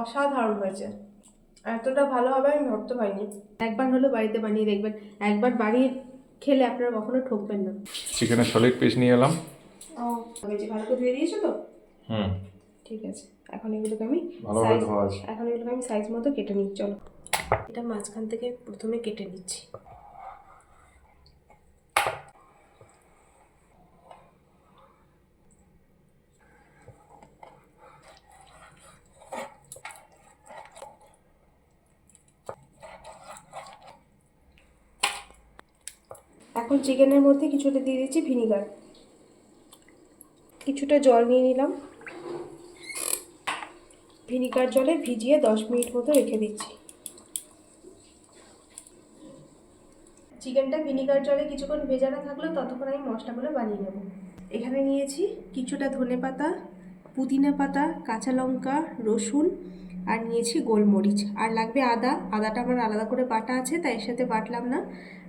অসাধারণ হয়েছে। এতটা ভালো হবে আমি ভাবতে পারিনি। একবার হলো বাড়িতে বানিয়ে দেখবেন। একবার বানিয়ে খেলে আপনারা কখনো ঠকবেন না। চিকেনের সলিড পিস নিয়ে এলাম। ও ভালো করে ধুয়ে দিয়েছ তো? হুম। ঠিক আছে। এখন এগুলোকে আমি এখন এগুলোকে আমি সাইজ মতো কেটে নিই। চলো। এটা মাঝখান থেকে প্রথমে কেটে নিচ্ছি। এখন চিকেনের মধ্যে কিছুটা দিয়ে দিচ্ছি ভিনিগার। কিছুটা জল নিয়ে নিলাম। ভিনিগার জলে ভিজিয়ে দশ মিনিট মতো রেখে দিচ্ছি। চিকেনটা ভিনিগার জলে কিছুক্ষণ ভেজানো থাকলেও ততক্ষণ আমি মশলাগুলো বানিয়ে নেব। এখানে নিয়েছি কিছুটা ধনে পাতা পুদিনা পাতা, কাঁচা লঙ্কা, রসুন আর নিয়েছি গোলমরিচ। আর লাগবে আদা। আদাটা আমার আলাদা করে বাটা আছে, তাই এর সাথে বাটলাম না।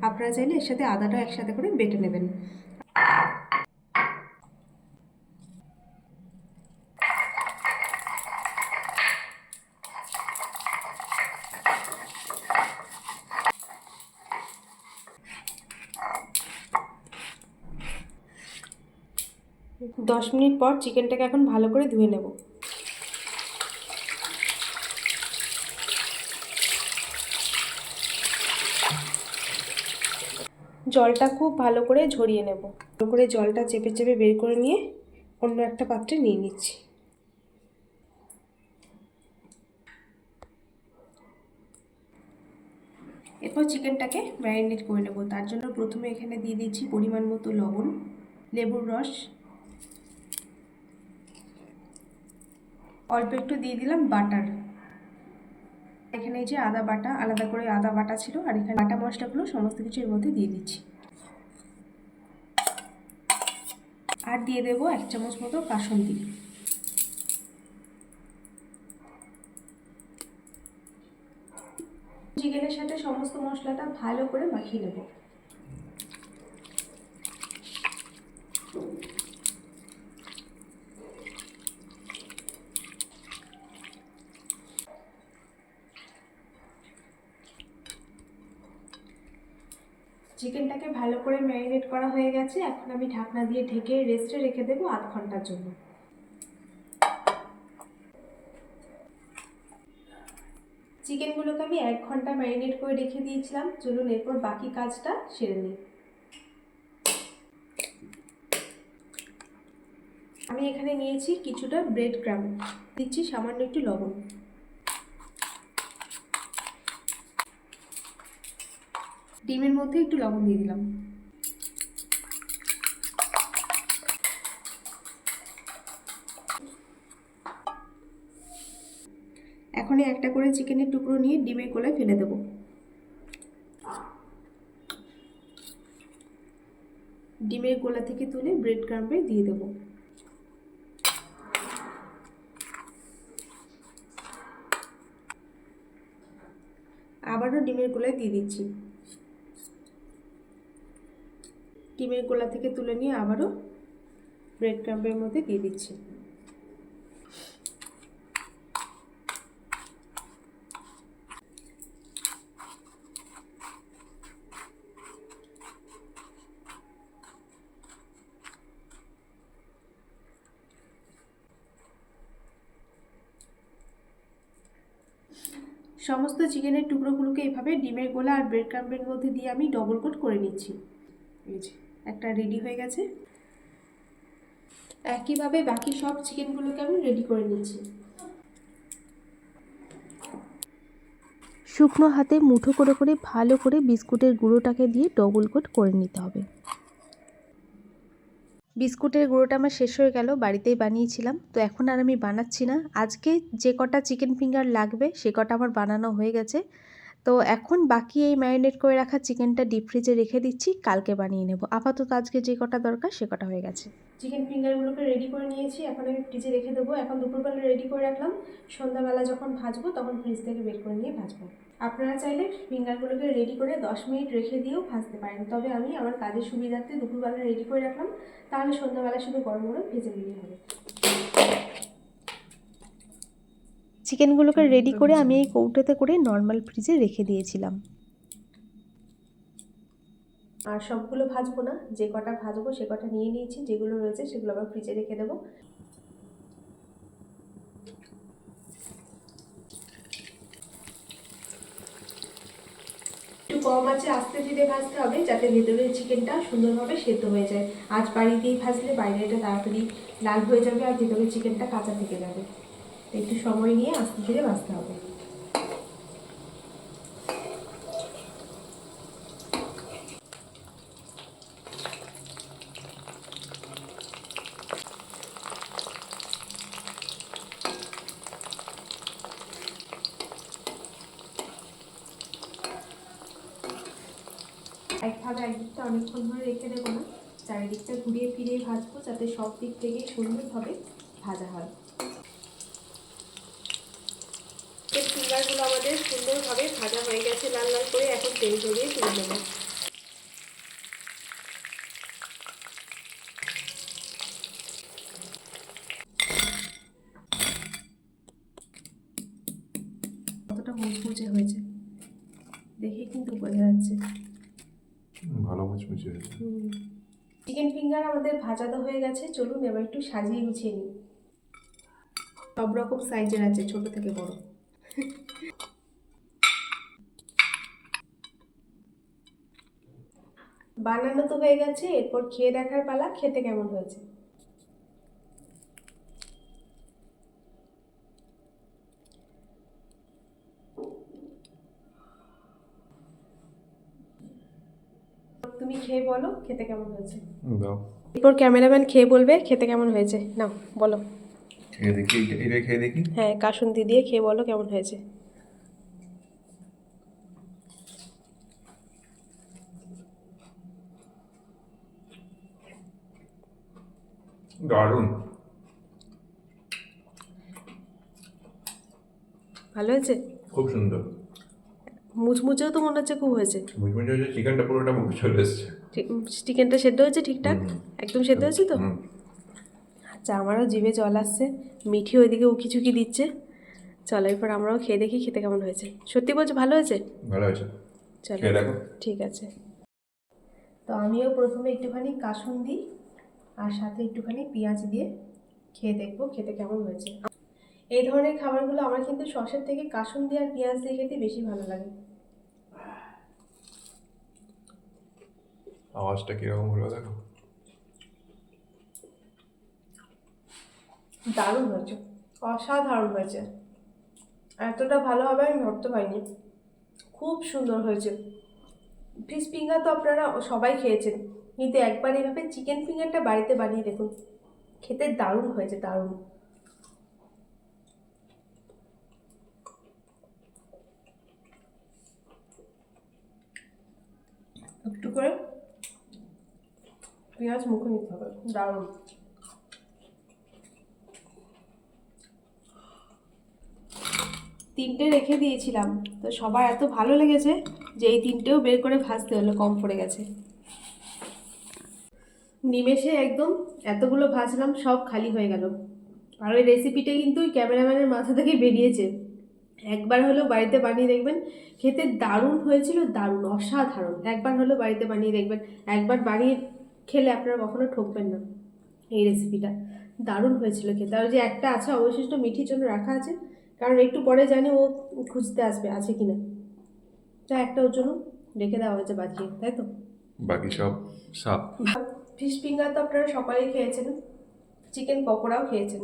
আপনারা চাইলে এর সাথে আদাটা একসাথে করে বেটে নেবেন। দশ মিনিট পর চিকেনটাকে এখন ভালো করে ধুয়ে নেব। জলটা খুব ভালো করে ঝরিয়ে নেব। ভালো করে জলটা চেপে চেপে বের করে নিয়ে অন্য একটা পাত্রে নিয়ে নিচ্ছি। এরপর চিকেনটাকে ম্যারিনেট করে নেব। তার জন্য প্রথমে এখানে দিয়ে দিচ্ছি পরিমাণ মতো লবণ, লেবুর রস। অল্প একটু দিয়ে দিলাম বাটার। এখানে এই যে আদা বাটা, আলাদা করে আদা বাটা ছিল আর এখানে বাটা মশলাগুলো সমস্ত কিছু এর মধ্যে দিয়ে দিচ্ছি। আর দিয়ে দেবো এক চামচ মতো কাসন্দি চিকেনের সাথে সমস্ত মশলাটা ভালো করে মাখিয়ে নেব। চিকেনটাকে ভালো করে ম্যারিনেট করা হয়ে গেছে, এখন আমি ঢাকনা দিয়ে ঢেকে রেস্টে রেখে দেবো আধ ঘণ্টার জন্য। চিকেনগুলোকে আমি এক ঘণ্টা ম্যারিনেট করে রেখে দিয়েছিলাম, চলুন এরপর বাকি কাজটা সেরে নিই। আমি এখানে নিয়েছি কিছুটা ব্রেড ক্রাম দিচ্ছি সামান্য একটু লবণ। ডিমের মধ্যে একটু লবণ দিয়ে দিলাম। এখন একটা করে চিকেনের টুকরো নিয়ে ডিমের গোলায় ফেলে দেবো। ডিমের গোলা থেকে তুলে ব্রেড ক্রাম্পে দিয়ে দেবো। আবারও ডিমের গোলায় দিয়ে দিচ্ছি। ডিমের গোলা থেকে তুলে নিয়ে আবারও ব্রেড ক্রাম্পের মধ্যে দিয়ে দিচ্ছি। সমস্ত চিকেনের টুকরোগুলোকে এভাবে ডিমের গোলা আর ব্রেড ক্রাম্বের মধ্যে দিয়ে আমি ডবল কোট করে নিচ্ছি। এই যে। একটা রেডি হয়ে গেছে। একইভাবে বাকি সব চিকেনগুলোকে আমি রেডি করে নিচ্ছি। শুকনো হাতে মুঠো করে করে ভালো করে বিস্কুটের গুঁড়োটাকে দিয়ে ডবল কোট করে নিতে হবে। বিস্কুটের গুঁড়োটা আমার শেষ হয়ে গেল, বাড়িতেই বানিয়েছিলাম। তো এখন আর আমি বানাচ্ছি না। আজকে যে কটা চিকেন ফিঙ্গার লাগবে, সে কটা আমার বানানো হয়ে গেছে। তো এখন বাকি এই ম্যারিনেট করে রাখা চিকেনটা ডিপ ফ্রিজে রেখে দিচ্ছি, কালকে বানিয়ে নেব। আপাতত আজকে যে কটা দরকার সে কটা হয়ে গেছে। চিকেন ফিঙ্গারগুলোকে রেডি করে নিয়েছি, এখন আমি ফ্রিজে রেখে দেবো। এখন দুপুরবেলা রেডি করে রাখলাম। সন্ধ্যাবেলা যখন ভাজবো, তখন ফ্রিজ থেকে বের করে নিয়ে ভাজবো। আপনারা চাইলে ফিঙ্গারগুলোকে রেডি করে দশ মিনিট রেখে দিয়েও ভাজতে পারেন। তবে আমি আমার কাজের সুবিধার্থে দুপুরবেলা রেডি করে রাখলাম। তাহলে সন্ধ্যাবেলা শুধু গরম গরম ভেজে নিলে হবে। চিকেনগুলোকে রেডি করে আমি এই কৌটোতে করে নর্মাল ফ্রিজে রেখে দিয়েছিলাম। আর সবগুলো ভাজবো না যে কটা ভাজবো সে কটা নিয়ে নিয়েছি যেগুলো রয়েছে সেগুলো আবার ফ্রিজে রেখে দেবো। একটু কম আছে আস্তে ধীরে ভাজতে হবে যাতে ভেতরের চিকেনটা সুন্দরভাবে সেদ্ধ হয়ে যায়। আজ বাড়িতেই ভাজলে বাইরে এটা তাড়াতাড়ি লাল হয়ে যাবে আর ভেতরের চিকেনটা কাঁচা থেকে যাবে। একটু সময় নিয়ে আস্তে ধীরে ভাজতে হবে। একভাবে একদিকটা অনেকক্ষণ ধরে রেখে দেবো না। চারিদিকটা ঘুরিয়ে ফিরিয়ে ভাজবো যাতে সব দিক থেকে সুন্দরভাবে ভাজা হয় এই ফিঙ্গারগুলো আমাদের সুন্দরভাবে ভাজা হয়ে গেছে লাল লাল করে এখন তেল ঝরিয়ে তুলে নেব। কতটা মুচমুচে হয়েছে। দেখে কিন্তু বোঝা যাচ্ছে। ভালো মুচমুচে হয়েছে। চিকেন ফিঙ্গার আমাদের ভাজা তো হয়ে গেছে চলুন এবার একটু সাজিয়ে গুছিয়ে নিই। সব রকম সাইজের আছে ছোট থেকে বড়। বানানো তো হয়ে গেছে এরপর খেয়ে দেখার পালা খেতে কেমন হয়েছে? তুমি খেয়ে বলো খেতে কেমন হয়েছে? এরপর ক্যামেরাম্যান খেয়ে বলবে খেতে কেমন হয়েছে? নাও বলো। খেয়ে দেখি এটা খেয়ে দেখি। হ্যাঁ কাসুন্দি দিয়ে খেয়ে বলো কেমন হয়েছে। দারুণ। ভালো হয়েছে? খুব সুন্দর। মুচমুচেও তো মনে হচ্ছে খুব হয়েছে। মুচমুচে হয়েছে চিকেনটা পুরোটা মুখে চলে এসছে। চিকেনটা সেদ্ধ হয়েছে ঠিকঠাক? একদম সেদ্ধ হয়েছে তো? আচ্ছা আমারও জিভে জল আসছে। মিঠি ওইদিকে উকি ঝুঁকি দিচ্ছে। চলো এরপর আমরাও খেয়ে দেখি খেতে কেমন হয়েছে। সত্যি বলছো ভালো হয়েছে? ভালো হয়েছে। চলো। ঠিক আছে। তো আমিও প্রথমে একটুখানি কাসুন্দি আর সাথে একটুখানি পেঁয়াজ দিয়ে খেয়ে দেখব খেতে কেমন হয়েছে। এই ধরনের খাবারগুলো আমার কিন্তু সসের থেকে কাসুন্দি আর পেঁয়াজ দিয়ে খেতে বেশি ভালো লাগে। আওয়াজটা কীরকম হলো দেখো? দারুণ হয়েছে অসাধারণ হয়েছে। এতটা ভালো হবে আমি ভাবতে পারিনি। খুব সুন্দর হয়েছে। ফিশ ফিঙ্গার তো আপনারা সবাই খেয়েছেন। কিন্তু একবার এভাবে চিকেন ফিঙ্গারটা বাড়িতে বানিয়ে দেখুন। খেতে দারুণ হয়েছে, দারুণ। একটু করে পেঁয়াজ মুখে নিতে হবে, দারুণ। তিনটে রেখে দিয়েছিলাম, তো সবার এত ভালো লেগেছে যে এই তিনটেও বের করে ভাজতে হলো কম পড়ে গেছে। নিমেষে একদম এতগুলো ভাজলাম সব খালি হয়ে গেল। আর ওই রেসিপিটা কিন্তু ওই ক্যামেরাম্যানের মাথা থেকে বেরিয়েছে। একবার হলেও বাড়িতে বানিয়ে দেখবেন খেতে দারুণ হয়েছিল দারুণ অসাধারণ। একবার হলেও বাড়িতে বানিয়ে দেখবেন একবার বানিয়ে খেলে আপনারা কখনো ঠকবেন না এই রেসিপিটা দারুণ হয়েছিল খেতে। আর ওই যে একটা আছে অবশিষ্ট মিঠির জন্য রাখা আছে কারণ একটু পরে জানি ও খুঁজতে আসবে আছে কিনা। তা একটা ওর জন্য রেখে দেওয়া হয়েছে বাঁচিয়ে তাই তো? বাকি সব সাপ। ফিশ ফিঙ্গার তো আপনারা সকালেই খেয়েছেন, চিকেন পকোড়াও খেয়েছেন।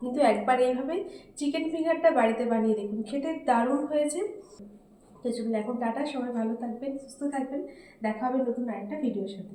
কিন্তু একবার এইভাবে চিকেন ফিঙ্গারটা বাড়িতে বানিয়ে দেখুন, খেতে দারুণ হয়েছে। তো চলুন, এখন টাটা, সবাই ভালো থাকবেন, সুস্থ থাকবেন, দেখা হবে নতুন আরেকটা ভিডিওর সাথে।